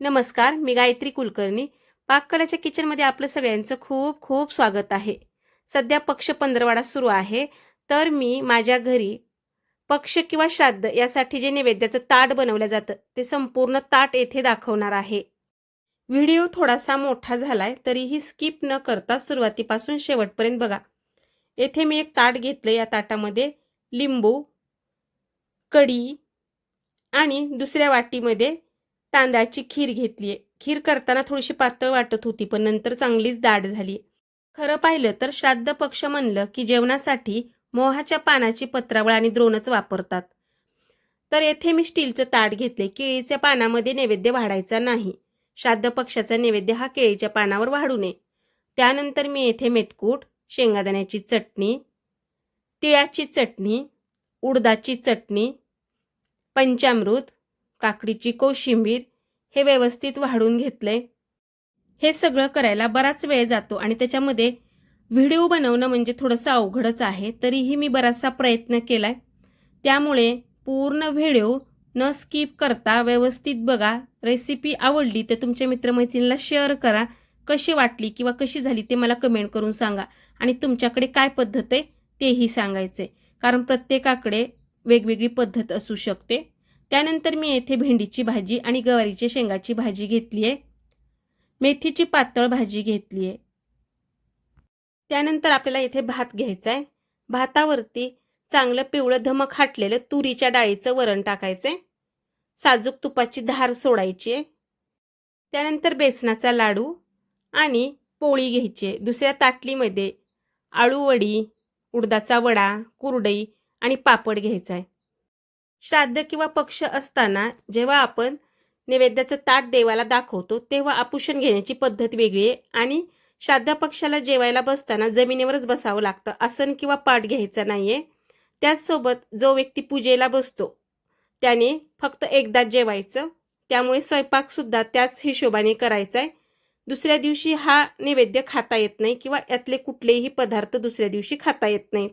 नमस्कार मी गायत्री कुलकर्णी. पाककलाच्या किचनमध्ये आपलं सगळ्यांचं खूप खूप स्वागत आहे. सध्या पक्ष पंधरवाडा सुरू आहे. तर मी माझ्या घरी पक्ष किंवा श्राद्ध यासाठी जे नैवेद्याचं ताट बनवलं जातं ते संपूर्ण ताट येथे दाखवणार आहे. व्हिडिओ थोडासा मोठा झालाय तरीही स्किप न करता सुरुवातीपासून शेवटपर्यंत बघा. येथे मी एक ताट घेतलं या ताटामध्ये लिंबू कढी आणि दुसऱ्या वाटीमध्ये तांदळाची खीर घेतली आहे खीर करताना थोडीशी पातळ वाटत होती पण नंतर चांगलीच दाट झाली. खरं पाहिलं तर श्राद्ध पक्ष म्हणलं की जेवणासाठी मोहाच्या पानाची पत्रावळ आणि द्रोणच वापरतात. तर येथे मी स्टीलचं ताट घेतले. केळीच्या पानामध्ये नैवेद्य वाढायचा नाही. श्राद्ध पक्षाचा नैवेद्य हा केळीच्या पानावर वाढू नये. त्यानंतर मी येथे मेतकूट शेंगादाण्याची चटणी तिळाची चटणी उडदाची चटणी पंचामृत काकडीची कोशिंबीर हे व्यवस्थित वाढून घेतलंय. हे सगळं करायला बराच वेळ जातो आणि त्याच्यामध्ये व्हिडिओ बनवणं म्हणजे थोडंसं अवघडच आहे तरीही मी बराचसा प्रयत्न केलाय. त्यामुळे पूर्ण व्हिडिओ न स्किप करता व्यवस्थित बघा. रेसिपी आवडली तर तुमच्या मित्रमैत्रिणीला शेअर करा. कशी वाटली किंवा कशी झाली ते मला कमेंट करून सांगा. आणि तुमच्याकडे काय पद्धत आहे तेही सांगायचे. कारण प्रत्येकाकडे वेगवेगळी पद्धत असू शकते. त्यानंतर मी येथे भेंडीची भाजी आणि गवारीच्या शेंगाची भाजी घेतली आहे. मेथीची पातळ भाजी घेतली आहे. त्यानंतर आपल्याला येथे भात घ्यायचा आहे. भातावरती चांगलं पिवळं धमक हाटलेलं तुरीच्या डाळीचं वरण टाकायचंय. साजूक तुपाची धार सोडायची आहे. त्यानंतर बेसनाचा लाडू आणि पोळी घ्यायची आहे. दुसऱ्या ताटलीमध्ये आळूवडी उडदाचा वडा कुरडई आणि पापड घ्यायचा आहे. श्राद्ध किंवा पक्ष असताना जेव्हा आपण नैवेद्याचं ताट देवाला दाखवतो तेव्हा आपुषण घेण्याची पद्धत वेगळी आहे आणि श्राद्ध पक्षाला जेवायला बसताना जमिनीवरच बसावं लागतं. आसन किंवा पाठ घ्यायचा नाहीये. त्याचसोबत जो व्यक्ती पूजेला बसतो त्याने फक्त एकदाच जेवायचं. त्यामुळे स्वयंपाकसुद्धा त्याच हिशोबाने करायचा आहे दुसऱ्या दिवशी हा नैवेद्य खाता येत नाही किंवा यातले कुठलेही पदार्थ दुसऱ्या दिवशी खाता येत नाहीत.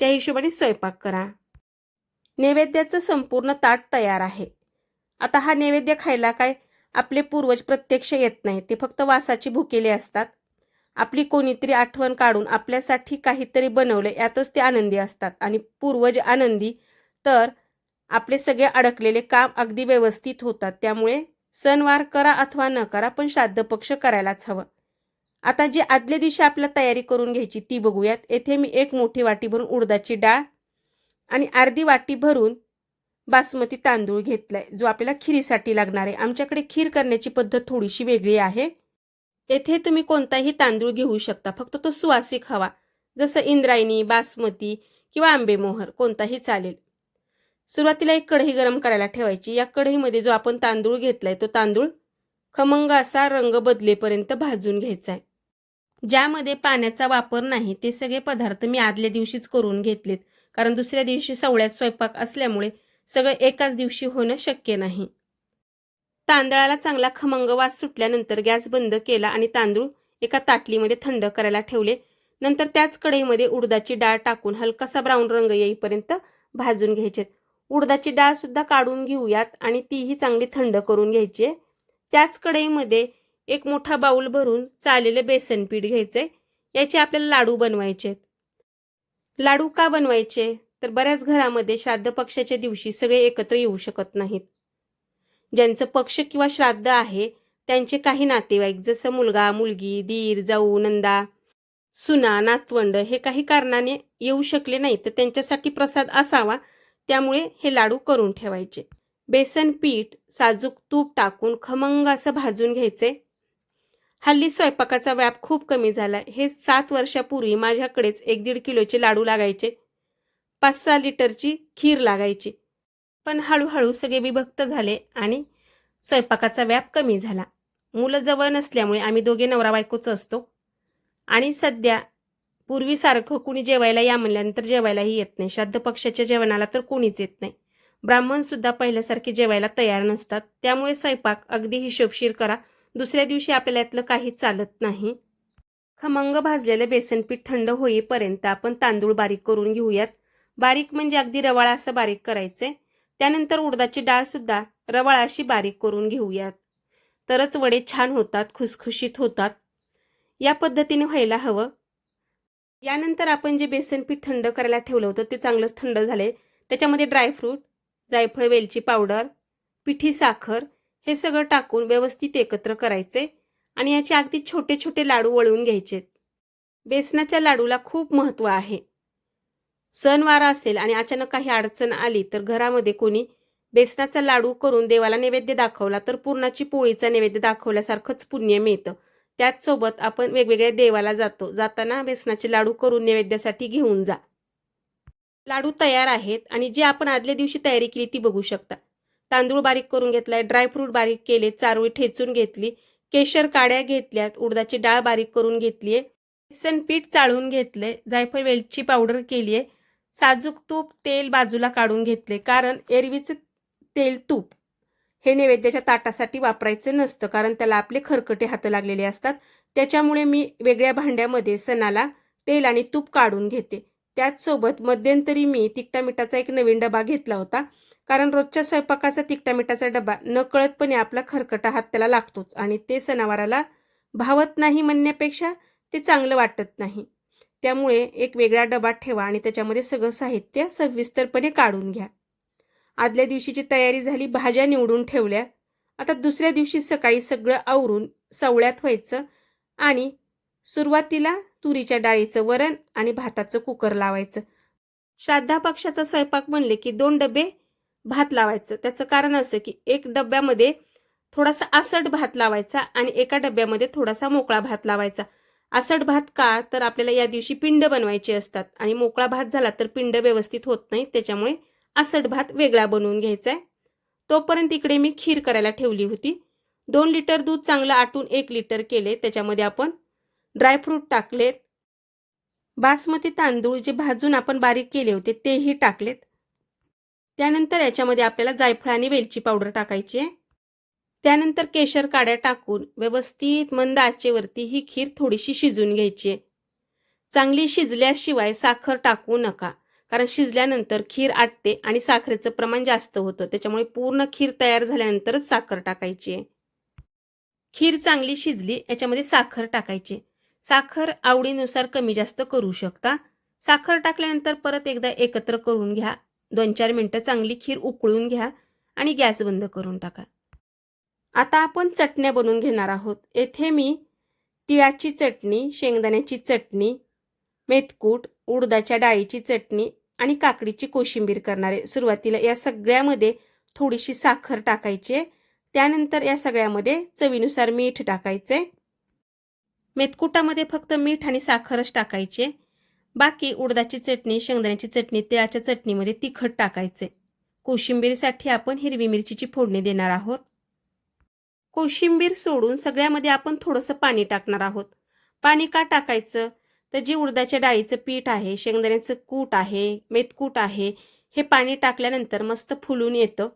त्या हिशोबाने स्वयंपाक करा. नैवेद्याचं संपूर्ण ताट तयार आहे. आता हा नैवेद्य खायला काय? आपले पूर्वज प्रत्यक्ष येत नाहीत. ते फक्त वासाची भुकेले असतात. आपली कोणीतरी आठवण काढून आपल्यासाठी काहीतरी बनवले यातच ते आनंदी असतात. आणि पूर्वज आनंदी तर आपले सगळे अडकलेले काम अगदी व्यवस्थित होतात. त्यामुळे सणवार करा अथवा न करा पण श्राद्ध पक्ष करायलाच हवं. आता जी आदल्या दिवशी आपल्याला तयारी करून घ्यायची ती बघूयात. येथे मी एक मोठी वाटी भरून उडदाची डाळ आणि अर्धी वाटी भरून बासमती तांदूळ घेतलाय जो आपल्याला खिरीसाठी लागणार आहे. आमच्याकडे खीर करण्याची पद्धत थोडीशी वेगळी आहे. येथे तुम्ही कोणताही तांदूळ घेऊ शकता फक्त तो सुवासिक हवा जसं इंद्रायणी बासमती किंवा आंबेमोहर कोणताही चालेल. सुरुवातीला एक कढई गरम करायला ठेवायची. या कढईमध्ये जो आपण तांदूळ घेतलाय तो तांदूळ खमंग असा रंग बदलेपर्यंत भाजून घ्यायचा आहे. ज्यामध्ये पाण्याचा वापर नाही ते सगळे पदार्थ मी आदल्या दिवशीच करून घेतलेत. कारण दुसऱ्या दिवशी सवळ्यात स्वयंपाक असल्यामुळे सगळं एकाच दिवशी होणं शक्य नाही. तांदळाला चांगला खमंग वास सुटल्यानंतर गॅस बंद केला आणि तांदूळ एका ताटलीमध्ये थंड करायला ठेवले. नंतर त्याच कढईमध्ये उडदाची डाळ टाकून हलकासा ब्राऊन रंग येईपर्यंत भाजून घ्यायचे. उडदाची डाळ सुद्धा काढून घेऊयात आणि तीही चांगली थंड करून घ्यायची. आहे त्याच कढईमध्ये एक मोठा बाऊल भरून चाललेले बेसन पीठ घ्यायचे. याचे आपल्याला लाडू बनवायचे आहेत लाडू का बनवायचे? तर बऱ्याच घरामध्ये श्राद्ध पक्षाच्या दिवशी सगळे एकत्र येऊ शकत नाहीत. ज्यांचं पक्ष किंवा श्राद्ध आहे त्यांचे काही नातेवाईक जसं मुलगा मुलगी दीर जाऊ नंदा सुना नातवंड हे काही कारणाने येऊ शकले नाही तर त्यांच्यासाठी प्रसाद असावा त्यामुळे हे लाडू करून ठेवायचे. बेसन पीठ साजूक तूप टाकून खमंग असं भाजून घ्यायचे. हल्ली स्वयंपाकाचा व्याप खूप कमी झाला. हे सात वर्षापूर्वी माझ्याकडेच एक दीड किलोचे लाडू लागायचे. पाच सहा लिटरची खीर लागायची. पण हळूहळू सगळे विभक्त झाले आणि स्वयंपाकाचा व्याप कमी झाला. मुलं जवळ नसल्यामुळे आम्ही दोघे नवरा बायकोच असतो. आणि सध्या पूर्वीसारखं कुणी जेवायला या म्हणल्यानंतर जेवायलाही येत नाही. श्राद्ध पक्षाच्या जेवणाला तर कोणीच येत नाही. ब्राह्मणसुद्धा पहिल्यासारखे जेवायला तयार नसतात. त्यामुळे स्वयंपाक अगदी हिशोबशीर करा. दुसऱ्या दिवशी आपल्याला यातलं काही चालत नाही. खमंग भाजलेलं बेसनपीठ थंड होईपर्यंत आपण तांदूळ बारीक करून घेऊयात. बारीक म्हणजे अगदी रवाळा असं बारीक करायचंय त्यानंतर उडदाची डाळ सुद्धा रवाळा अशी बारीक करून घेऊयात. तरच वडे छान होतात खुसखुशीत होतात. या पद्धतीने व्हायला हवं. यानंतर आपण जे बेसनपीठ थंड करायला ठेवलं होतं ते चांगलंच थंड झाले त्याच्यामध्ये ड्रायफ्रूट जायफळ वेलची पावडर पिठी साखर हे सगळं टाकून व्यवस्थित एकत्र करायचे आणि याचे अगदी छोटे छोटे लाडू वळवून घ्यायचे. बेसनाच्या लाडूला खूप महत्त्व आहे. सणवार असेल आणि अचानक काही अडचण आली तर घरामध्ये कोणी बेसनाचा लाडू करून देवाला नैवेद्य दाखवला तर पूर्णाची पोळीचा नैवेद्य दाखवल्यासारखंच पुण्य मिळतं. त्याचसोबत आपण वेगवेगळ्या देवाला जातो. जाताना बेसनाचे लाडू करून नैवेद्यासाठी घेऊन जा. लाडू तयार आहेत आणि जे आपण आदल्या दिवशी तयारी केली ती बघू शकता. तांदूळ बारीक करून घेतलाय ड्रायफ्रूट बारीक केले चारोळी ठेचून घेतली केशर काड्या घेतल्यात उडदाची डाळ बारीक करून घेतली आहे बेसन पीठ चाळून घेतले जायफळ वेलची पावडर केली आहे साजूक तूप तेल बाजूला काढून घेतले कारण एरवीचं तेल तूप हे नैवेद्याच्या ताटासाठी वापरायचं नसतं कारण त्याला आपले खरकटे हात लागलेले असतात. त्याच्यामुळे मी वेगळ्या भांड्यामध्ये सणाला तेल आणि तूप काढून घेते. त्याचसोबत मध्यंतरी मी तिकटा मिठाचा एक नवीन डबा घेतला होता. कारण रोजच्या स्वयंपाकाचा तिकटामिठाचा डबा नकळतपणे आपला खरकटा हात त्याला लागतोच आणि ते सणावाराला भावत नाही म्हणण्यापेक्षा ते चांगलं वाटत नाही. त्यामुळे एक वेगळा डबा ठेवा आणि त्याच्यामध्ये सगळं साहित्य सविस्तरपणे काढून घ्या. आदल्या दिवशीची तयारी झाली भाज्या निवडून ठेवल्या. आता दुसऱ्या दिवशी सकाळी सगळं आवरून सवळ्यात व्हायचं आणि सुरुवातीला तुरीच्या डाळीचं वरण आणि भाताचं कुकर लावायचं. श्राद्धा पक्षाचा स्वयंपाक म्हणले की दोन डबे भात लावायचं. त्याचं कारण असं की एक डब्यामध्ये थोडासा आसट भात लावायचा आणि एका डब्यामध्ये थोडासा मोकळा भात लावायचा. आसट भात का? तर आपल्याला या दिवशी पिंड बनवायचे असतात आणि मोकळा भात झाला तर पिंड व्यवस्थित होत नाही त्याच्यामुळे आसट भात वेगळा बनवून घ्यायचा आहे तोपर्यंत इकडे मी खीर करायला ठेवली होती. दोन लिटर दूध चांगलं आटून एक लिटर केले. त्याच्यामध्ये आपण ड्रायफ्रूट टाकलेत. बासमती तांदूळ जे भाजून आपण बारीक केले होते तेही टाकलेत. त्यानंतर याच्यामध्ये आपल्याला जायफळ आणि वेलची पावडर टाकायची आहे. त्यानंतर केशर काड्या टाकून व्यवस्थित मंद आचेवरती ही खीर थोडीशी शिजून घ्यायची आहे. चांगली शिजल्याशिवाय साखर टाकू नका कारण शिजल्यानंतर खीर आटते आणि साखरेचं प्रमाण जास्त होतं. त्याच्यामुळे पूर्ण खीर तयार झाल्यानंतरच साखर टाकायची आहे. खीर चांगली शिजली याच्यामध्ये साखर टाकायची साखर आवडीनुसार कमी जास्त करू शकता. साखर टाकल्यानंतर परत एकदा एकत्र करून घ्या. दोन चार मिनटं चांगली खीर उकळून घ्या आणि गॅस बंद करून टाका. आता आपण चटण्या बनवून घेणार आहोत. येथे मी तिळाची चटणी शेंगदाण्याची चटणी मेथकूट उडदाच्या डाळीची चटणी आणि काकडीची कोशिंबीर करणार आहे. सुरुवातीला या सगळ्यामध्ये थोडीशी साखर टाकायची त्यानंतर या सगळ्यामध्ये चवीनुसार मीठ टाकायचे. मेथकुटामध्ये फक्त मीठ आणि साखरच टाकायचे बाकी उडदाची चटणी शेंगदाण्याची चटणी तिळाच्या चटणीमध्ये तिखट टाकायचे. कोशिंबीरसाठी आपण हिरवी मिरचीची फोडणी देणार आहोत. कोशिंबीर सोडून सगळ्यामध्ये आपण थोडंसं पाणी टाकणार आहोत. पाणी का टाकायचं? तर जे उडदाच्या डाळीचं पीठ आहे शेंगदाण्याचं कूट आहे मेथकूट आहे हे पाणी टाकल्यानंतर मस्त फुलून येतं.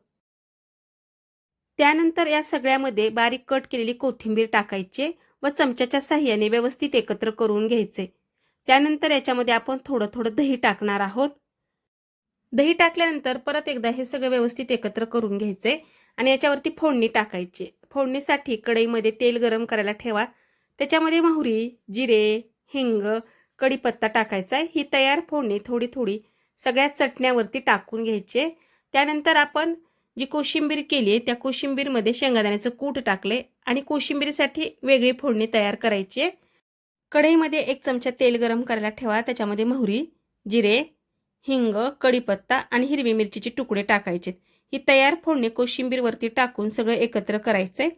त्यानंतर या सगळ्यामध्ये बारीक कट केलेली कोथिंबीर टाकायची व चमच्याच्या साह्याने व्यवस्थित एकत्र करून घ्यायचे. त्यानंतर याच्यामध्ये आपण थोडं थोडं दही टाकणार आहोत. दही टाकल्यानंतर परत एकदा हे सगळं व्यवस्थित एकत्र करून घ्यायचे आणि याच्यावरती फोडणी टाकायची. फोडणीसाठी कढईमध्ये तेल गरम करायला ठेवा. त्याच्यामध्ये मोहरी जिरे हिंग कढीपत्ता टाकायचा आहे. ही तयार फोडणी थोडी थोडी सगळ्या चटण्यावरती टाकून घ्यायचे त्यानंतर आपण जी कोशिंबीर केली आहे त्या कोशिंबीरमध्ये शेंगादाण्याचं कूट टाकले आणि कोशिंबीरसाठी वेगळी फोडणी तयार करायची आहे. कढईमध्ये एक चमचा तेल गरम करायला ठेवा. त्याच्यामध्ये मोहरी जिरे हिंग कढीपत्ता आणि हिरवी मिरचीचे तुकडे टाकायचे. ही तयार फोडणी कोशिंबीरवरती टाकून सगळं एकत्र करायचं आहे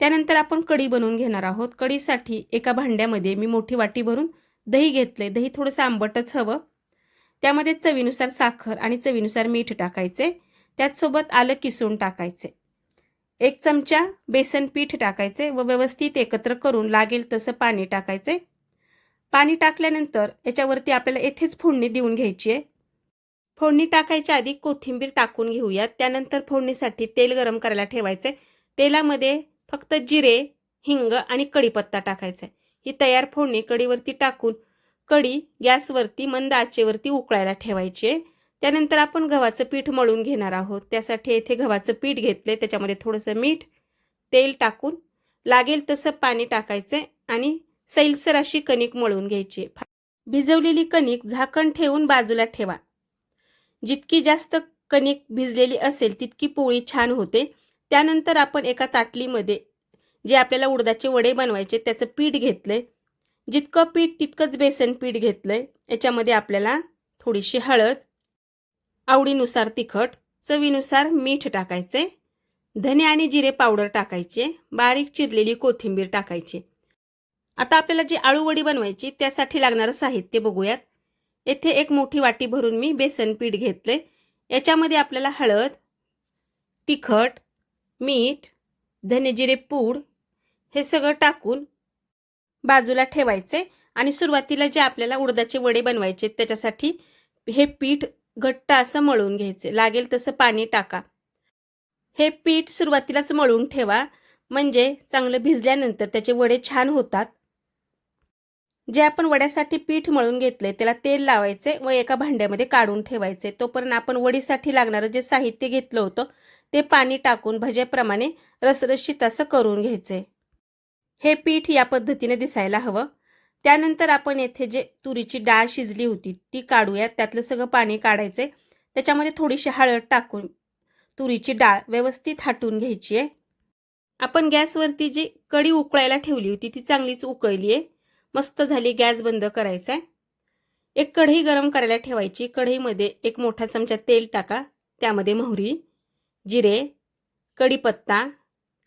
त्यानंतर आपण कढी बनवून घेणार आहोत. कढीसाठी एका भांड्यामध्ये मी मोठी वाटी भरून दही घेतले दही थोडंसं आंबटच हवं. त्यामध्ये चवीनुसार साखर आणि चवीनुसार मीठ टाकायचे त्याचसोबत आलं किसून टाकायचे एक चमचा बेसन पीठ टाकायचे व व्यवस्थित एकत्र करून लागेल तसं पाणी टाकायचे पाणी टाकल्यानंतर याच्यावरती आपल्याला येथेच फोडणी देऊन घ्यायची आहे. फोडणी टाकायच्या आधी कोथिंबीर टाकून घेऊयात. त्यानंतर फोडणीसाठी तेल गरम करायला ठेवायचं आहे तेलामध्ये फक्त जिरे हिंग आणि कढीपत्ता टाकायचा ही तयार फोडणी कढीवरती टाकून कढी गॅसवरती मंद आचेवरती उकळायला ठेवायची आहे. त्यानंतर आपण गव्हाचं पीठ मळून घेणार आहोत. त्यासाठी येथे गव्हाचं पीठ घेतले त्याच्यामध्ये थोडंसं मीठ तेल टाकून लागेल तसं पाणी टाकायचं आणि सैलसर अशी कणिक मळून घ्यायची. भिजवलेली कणिक झाकण ठेवून बाजूला ठेवा. जितकी जास्त कणिक भिजलेली असेल तितकी पोळी छान होते. त्यानंतर आपण एका ताटलीमध्ये जे आपल्याला उडदाचे वडे बनवायचे त्याचं पीठ घेतलंय. जितकं पीठ तितकंच बेसन पीठ घेतलंय. याच्यामध्ये आपल्याला थोडीशी हळद आवडीनुसार तिखट चवीनुसार मीठ टाकायचे. धने आणि जिरे पावडर टाकायचे. बारीक चिरलेली कोथिंबीर टाकायची. आता आपल्याला जी आळूवडी बनवायची त्यासाठी लागणारं साहित्य बघूयात. येथे एक मोठी वाटी भरून मी बेसन पीठ घेतले याच्यामध्ये आपल्याला हळद तिखट मीठ धनेजिरे पूड हे सगळं टाकून बाजूला ठेवायचे आणि सुरुवातीला जे आपल्याला उडदाचे वडे बनवायचे त्याच्यासाठी हे पीठ घट्ट असं मळून घ्यायचे. लागेल तसं पाणी टाका. हे पीठ सुरुवातीलाच मळून ठेवा. म्हणजे चांगलं भिजल्यानंतर त्याचे वडे छान होतात. जे आपण वड्यासाठी पीठ मळून घेतले त्याला तेल लावायचे व एका भांड्यामध्ये काढून ठेवायचे. तोपर्यंत आपण वडीसाठी लागणारं जे साहित्य घेतलं होतं ते पाणी टाकून भज्याप्रमाणे रसरशीत असं करून घ्यायचे. हे पीठ या पद्धतीने दिसायला हवं. त्यानंतर आपण येथे जे तुरीची डाळ शिजली होती ती काढूयात त्यातलं सगळं पाणी काढायचे. त्याच्यामध्ये थोडीशी हळद टाकून तुरीची डाळ व्यवस्थित हाटून घ्यायची आहे. आपण गॅसवरती जी कढी उकळायला ठेवली होती ती चांगलीच उकळली आहे. मस्त झाली गॅस बंद करायचा आहे एक कढई गरम करायला ठेवायची. कढईमध्ये एक मोठा चमचा तेल टाका. त्यामध्ये मोहरी जिरे कढीपत्ता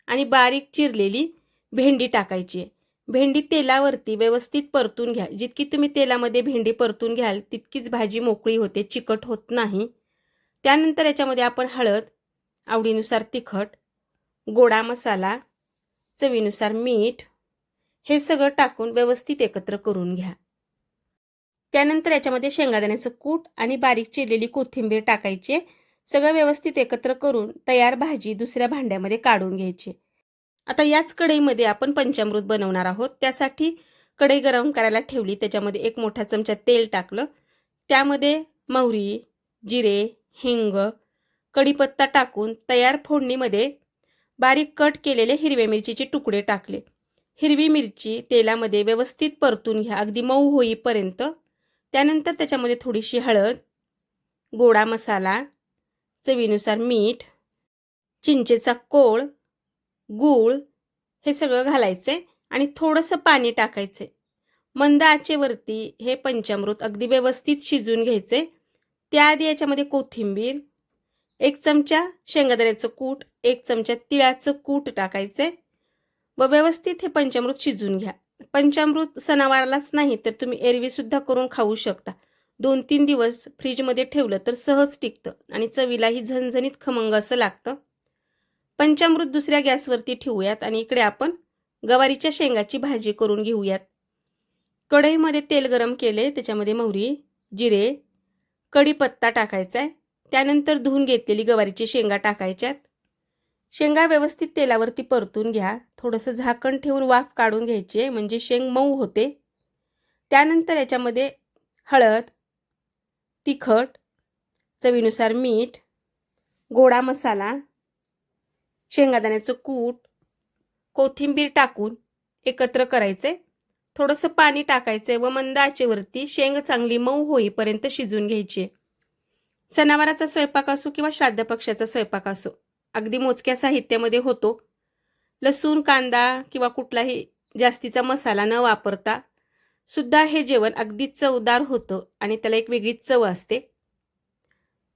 आणि बारीक चिरलेली भेंडी टाकायची. भेंडी तेलावरती व्यवस्थित परतून घ्या जितकी तुम्ही तेलामध्ये भेंडी परतून घ्याल तितकीच भाजी मोकळी होते चिकट होत नाही. त्यानंतर याच्यामध्ये आपण हळद आवडीनुसार तिखट गोडा मसाला चवीनुसार मीठ हे सगळं टाकून व्यवस्थित एकत्र करून घ्या. त्यानंतर याच्यामध्ये शेंगादाण्याचं कूट आणि बारीक चिरलेली कोथिंबीर टाकायची. सगळं व्यवस्थित एकत्र करून तयार भाजी दुसऱ्या भांड्यामध्ये काढून घ्यायची. आता याच कढईमध्ये आपण पंचामृत बनवणार आहोत. त्यासाठी कढई गरम करायला ठेवली. त्याच्यामध्ये एक मोठा चमचा तेल टाकलं. त्यामध्ये मोहरी जिरे हिंग कढीपत्ता टाकून तयार फोडणीमध्ये बारीक कट केलेले हिरव्या मिरचीचे तुकडे टाकले. हिरवी मिरची तेलामध्ये व्यवस्थित परतून घ्या. अगदी मऊ होईपर्यंत. त्यानंतर त्याच्यामध्ये थोडीशी हळद गोडा मसाला चवीनुसार मीठ चिंचेचा कोळ गूळ हे सगळं घालायचे आणि थोडंसं पाणी टाकायचे. मंद आचेवरती हे पंचामृत अगदी व्यवस्थित शिजून घ्यायचे. त्याआधी याच्यामध्ये कोथिंबीर एक चमचा शेंगादाण्याचं कूट एक चमचा तिळाचं कूट टाकायचे. व व्यवस्थित हे पंचामृत शिजून घ्या. पंचामृत सणावारालाच नाही तर तुम्ही एरवीसुद्धा करून खाऊ शकता. दोन तीन दिवस फ्रीजमध्ये ठेवलं तर सहज टिकतं आणि चवीलाही झणझणीत खमंग असं लागतं. पंचामृत दुसऱ्या गॅसवरती ठेवूयात आणि इकडे आपण गवारीच्या शेंगाची भाजी करून घेऊयात. कढईमध्ये तेल गरम केले त्याच्यामध्ये मोहरी जिरे कढीपत्ता टाकायचा आहे. त्यानंतर धुवून घेतलेली गवारीची शेंगा टाकायच्यात. शेंगा व्यवस्थित तेलावरती परतून घ्या. थोडंसं झाकण ठेवून वाफ काढून घ्यायची आहे म्हणजे शेंग मऊ होते. त्यानंतर याच्यामध्ये हळद तिखट चवीनुसार मीठ गोडा मसाला शेंगादाण्याचं कूट कोथिंबीर टाकून एकत्र करायचे. थोडंसं पाणी टाकायचं व मंद आचेवरती शेंग चांगली मऊ होईपर्यंत शिजून घ्यायची सणावाराचा स्वयंपाक असो किंवा श्राद्ध पक्षाचा स्वयंपाक असो. अगदी मोजक्या साहित्यामध्ये होतो. लसूण कांदा किंवा कुठलाही जास्तीचा मसाला न वापरता सुद्धा हे जेवण अगदी चवदार होतं आणि त्याला एक वेगळीच चव असते.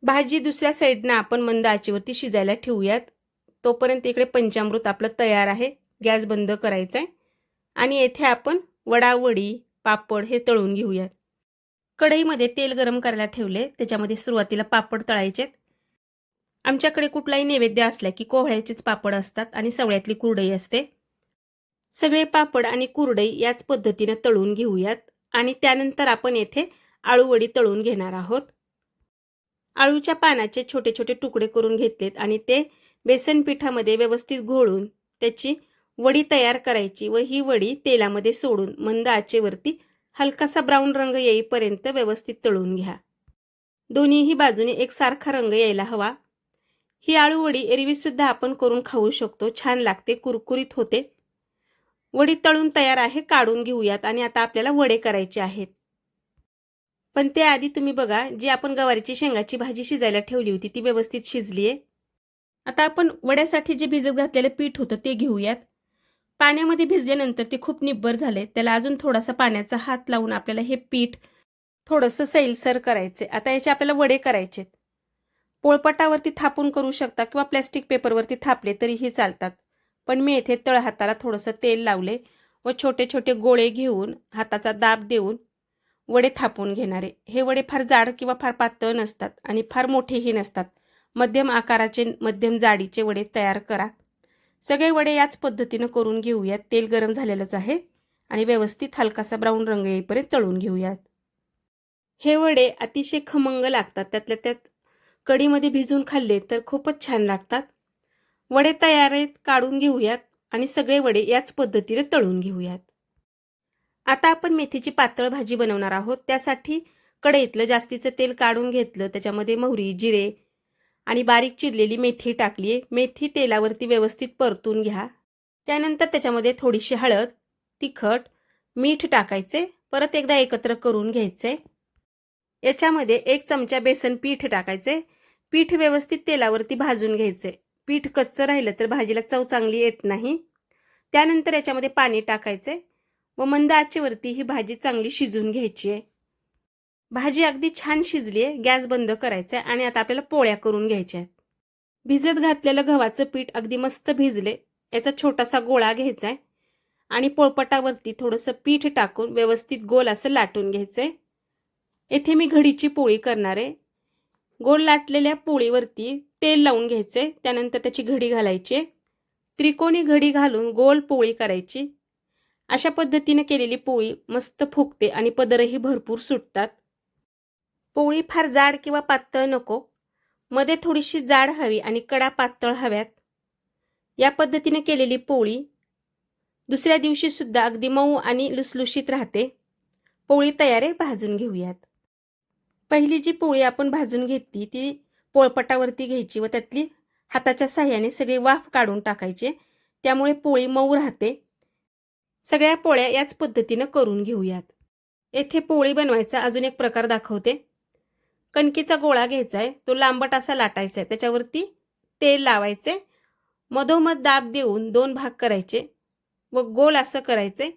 भाजी दुसऱ्या साईडनं आपण मंद आचेवरती शिजायला ठेवूयात. तोपर्यंत इकडे पंचामृत आपलं तयार आहे. गॅस बंद करायचा आहे. आणि येथे आपण वडावडी पापड हे तळून घेऊयात. कढईमध्ये तेल गरम करायला ठेवले. त्याच्यामध्ये सुरुवातीला पापड तळायचेत. आमच्याकडे कुठलाही नैवेद्य असला की कोहळ्याचेच पापड असतात आणि सवळ्यातली कुरडई असते. सगळे पापड आणि कुरडई याच पद्धतीनं तळून घेऊयात आणि त्यानंतर आपण येथे आळूवडी तळून घेणार आहोत. आळूच्या पानाचे छोटे छोटे तुकडे करून घेतलेत आणि ते बेसन पिठामध्ये व्यवस्थित घोळून त्याची वडी तयार करायची व ही वडी तेलामध्ये सोडून मंद आचेवरती हलकासा ब्राऊन रंग येईपर्यंत व्यवस्थित तळून घ्या. दोन्हीही बाजूने एक सारखा रंग यायला हवा. ही आळूवडी एरवीसुद्धा आपण करून खाऊ शकतो. छान लागते कुरकुरीत होते. वडी तळून तयार आहे काढून घेऊयात आणि आता आपल्याला वडे करायचे आहेत. पण त्याआधी तुम्ही बघा जी आपण गवारीची शेंगाची भाजी शिजायला ठेवली होती ती व्यवस्थित शिजली आहे आता आपण वड्यासाठी जे भिजत घातलेलं पीठ होतं ते घेऊयात. पाण्यामध्ये भिजल्यानंतर ते खूप निब्बर झाले त्याला अजून थोडासा पाण्याचा हात लावून आपल्याला हे पीठ थोडंसं सैलसर करायचे आता याचे आपल्याला वडे करायचे पोळपटावरती थापून करू शकता किंवा प्लॅस्टिक पेपरवरती थापले तरीही चालतात. पण मी येथे तळ हाताला थोडंसं तेल लावले व छोटे छोटे गोळे घेऊन हाताचा दाब देऊन वडे थापून घेणारे. हे वडे फार जाड किंवा फार पातळ नसतात आणि फार मोठेही नसतात. मध्यम आकाराचे मध्यम जाडीचे वडे तयार करा. सगळे वडे याच पद्धतीनं करून घेऊयात. तेल गरम झालेलंच आहे आणि व्यवस्थित हलकासा ब्राऊन रंग येईपर्यंत तळून घेऊयात. हे वडे अतिशय खमंग लागतात. त्यातल्या त्यात कढीमध्ये भिजून खाल्ले तर खूपच छान लागतात. वडे तयार आहेत काढून घेऊयात आणि सगळे वडे याच पद्धतीने तळून घेऊयात. आता आपण मेथीची पातळ भाजी बनवणार आहोत. त्यासाठी कढईतलं जास्तीचं तेल काढून घेतलं. त्याच्यामध्ये मोहरी जिरे आणि बारीक चिरलेली मेथी टाकली मेथी तेलावरती व्यवस्थित परतून घ्या. त्यानंतर त्याच्यामध्ये थोडीशी हळद तिखट मीठ टाकायचे. परत एकदा एकत्र करून घ्यायचे. याच्यामध्ये एक चमचा बेसन पीठ टाकायचे. पीठ व्यवस्थित तेलावरती भाजून घ्यायचे. पीठ कच्चं राहिलं तर भाजीला चव चांगली येत नाही. त्यानंतर याच्यामध्ये पाणी टाकायचे. व मंद आचेवरती ही भाजी चांगली शिजून घ्यायची आहे. भाजी अगदी छान शिजली आहे गॅस बंद करायचा आहे आणि आता आपल्याला पोळ्या करून घ्यायच्या आहेत. भिजत घातलेलं गव्हाचं पीठ अगदी मस्त भिजले याचा छोटासा गोळा घ्यायचा आहे. आणि पोळपटावरती थोडंसं पीठ टाकून व्यवस्थित गोल असं लाटून घ्यायचं आहे येथे मी घडीची पोळी करणार. आहे गोल लाटलेल्या पोळीवरती तेल लावून घ्यायचे त्यानंतर त्याची घडी घालायची. त्रिकोणी घडी घालून गोल पोळी करायची. अशा पद्धतीने केलेली पोळी मस्त फुगते आणि पदरही भरपूर सुटतात. पोळी फार जाड किंवा पातळ नको. मध्ये थोडीशी जाड हवी आणि कडा पातळ हव्यात. या पद्धतीने केलेली पोळी दुसऱ्या दिवशीसुद्धा अगदी मऊ आणि लुसलुशीत राहते. पोळी तयार आहे भाजून घेऊयात. पहिली जी पोळी आपण भाजून घेतली ती पोळपटावरती घ्यायची व त्यातली हाताच्या साह्याने सगळी वाफ काढून टाकायचे. त्यामुळे पोळी मऊ राहते. सगळ्या पोळ्या याच पद्धतीनं करून घेऊयात. येथे पोळी बनवायचा अजून एक प्रकार दाखवते. कणकीचा गोळा घ्यायचा आहे तो लांबट असा लाटायचा आहे त्याच्यावरती तेल लावायचे. मधोमध दाब देऊन दोन भाग करायचे व गोल असं करायचे.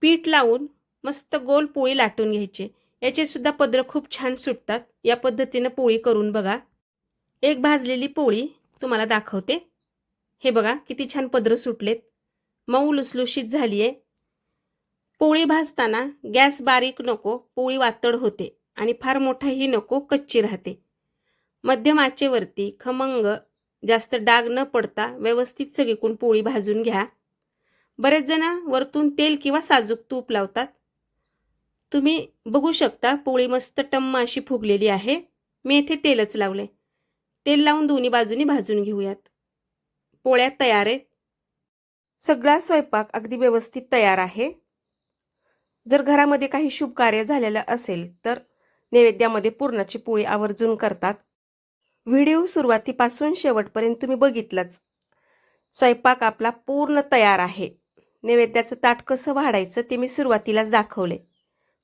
पीठ लावून मस्त गोल पोळी लाटून घ्यायची. याचे सुद्धा पदरं खूप छान सुटतात. या पद्धतीनं पोळी करून बघा. एक भाजलेली पोळी तुम्हाला दाखवते. हे बघा किती छान पदरं सुटलेत. मऊ लुसलुशीत झाली आहे पोळी भाजताना गॅस बारीक नको पोळी वातड होते आणि फार मोठाही नको कच्ची राहते. मध्यम आचेवरती खमंग जास्त डाग न पडता व्यवस्थित सगळीकून पोळी भाजून घ्या. बरेच जण वरतून तेल किंवा साजूक तूप लावतात. तुम्ही बघू शकता पोळी मस्त टम्म अशी फुगलेली आहे. मी येथे तेलच लावले तेल लावून दोन्ही बाजूनी भाजून घेऊयात. पोळ्या तयार आहेत. सगळा स्वयंपाक अगदी व्यवस्थित तयार आहे. जर घरामध्ये काही शुभ कार्य झालेलं असेल तर नैवेद्यामध्ये पूर्णाची पोळी आवर्जून करतात. व्हिडिओ सुरुवातीपासून शेवटपर्यंत तुम्ही बघितलंच. स्वयंपाक आपला पूर्ण तयार आहे. नैवेद्याचं ताट कसं वाढायचं ते मी सुरुवातीलाच दाखवले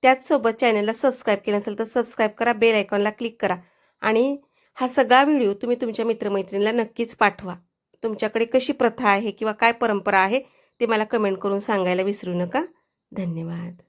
त्याचसोबत चॅनलला सबस्क्राईब केलं असेल तर सबस्क्राईब करा बेल आयकॉनला क्लिक करा आणि हा सगळा व्हिडिओ तुम्ही तुमच्या मित्रमैत्रिणीला नक्कीच पाठवा. तुमच्याकडे कशी प्रथा आहे किंवा काय परंपरा आहे ते मला कमेंट करून सांगायला विसरू नका. धन्यवाद.